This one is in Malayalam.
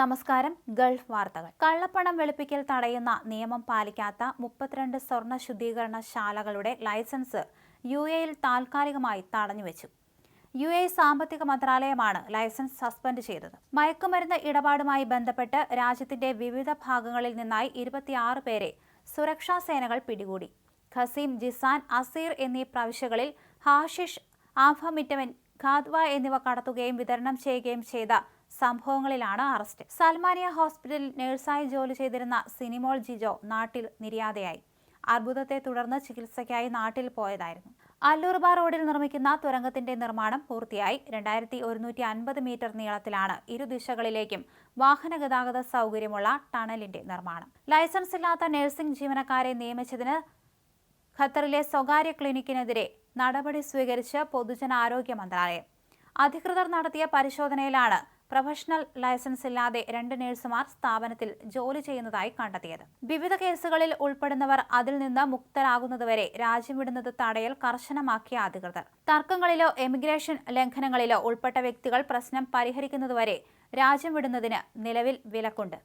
നമസ്കാരം. ഗൾഫ് വാർത്തകൾ. കള്ളപ്പണം വെളുപ്പിക്കൽ തടയുന്ന നിയമം പാലിക്കാത്ത മുപ്പത്തിരണ്ട് സ്വർണ ശുദ്ധീകരണ ശാലകളുടെ ലൈസൻസ് യു എയിൽ താൽക്കാലികമായി തടഞ്ഞുവെച്ചു. യു എ സാമ്പത്തിക മന്ത്രാലയമാണ് ലൈസൻസ് സസ്പെൻഡ് ചെയ്തത്. മയക്കുമരുന്ന് ഇടപാടുമായി ബന്ധപ്പെട്ട് രാജ്യത്തിന്റെ വിവിധ ഭാഗങ്ങളിൽ നിന്നായി ഇരുപത്തിയാറ് പേരെ സുരക്ഷാ സേനകൾ പിടികൂടി. ഖസീം ജിസാൻ അസീർ എന്നീ പ്രവിശ്യകളിൽ ഹാഷിഷ് ആഫമിറ്റമിൻ ഖാദ്വ എന്നിവ കടത്തുകയും വിതരണം ചെയ്യുകയും ചെയ്ത സംഭവങ്ങളിലാണ് അറസ്റ്റ്. സൽമാനിയ ഹോസ്പിറ്റലിൽ നഴ്സായി ജോലി ചെയ്തിരുന്ന സിനിമോൾ ജിജോ നാട്ടിൽ നിര്യാതയായി. അർബുദത്തെ തുടർന്ന് ചികിത്സയ്ക്കായി നാട്ടിൽ പോയതായിരുന്നു. അല്ലൂർബാ റോഡിൽ നിർമ്മിക്കുന്ന തുരങ്കത്തിന്റെ നിർമ്മാണം പൂർത്തിയായി. രണ്ടായിരത്തി ഒരുന്നൂറ്റി അൻപത് മീറ്റർ നീളത്തിലാണ് ഇരു ദിശകളിലേക്കും വാഹന ഗതാഗത സൗകര്യമുള്ള ടണലിന്റെ നിർമ്മാണം. ലൈസൻസ് ഇല്ലാത്ത നഴ്സിംഗ് ജീവനക്കാരെ നിയമിച്ചതിന് ഖത്തറിലെ സ്വകാര്യ ക്ലിനിക്കിനെതിരെ നടപടി സ്വീകരിച്ച് പൊതുജനാരോഗ്യ മന്ത്രാലയം. അധികൃതർ നടത്തിയ പരിശോധനയിലാണ് പ്രൊഫഷണൽ ലൈസൻസ് ഇല്ലാതെ രണ്ട് നഴ്സുമാർ സ്ഥാപനത്തിൽ ജോലി ചെയ്യുന്നതായി കണ്ടെത്തിയത്. വിവിധ കേസുകളിൽ ഉൾപ്പെടുന്നവർ അതിൽ നിന്ന് മുക്തരാകുന്നതുവരെ രാജ്യം വിടുന്നത് തടയൽ കർശനമാക്കിയ അധികൃതർ. തർക്കങ്ങളിലോ എമിഗ്രേഷൻ ലംഘനങ്ങളിലോ ഉൾപ്പെട്ട വ്യക്തികൾ പ്രശ്നം പരിഹരിക്കുന്നതുവരെ രാജ്യം വിടുന്നതിന് നിലവിൽ വിലക്കുണ്ട്.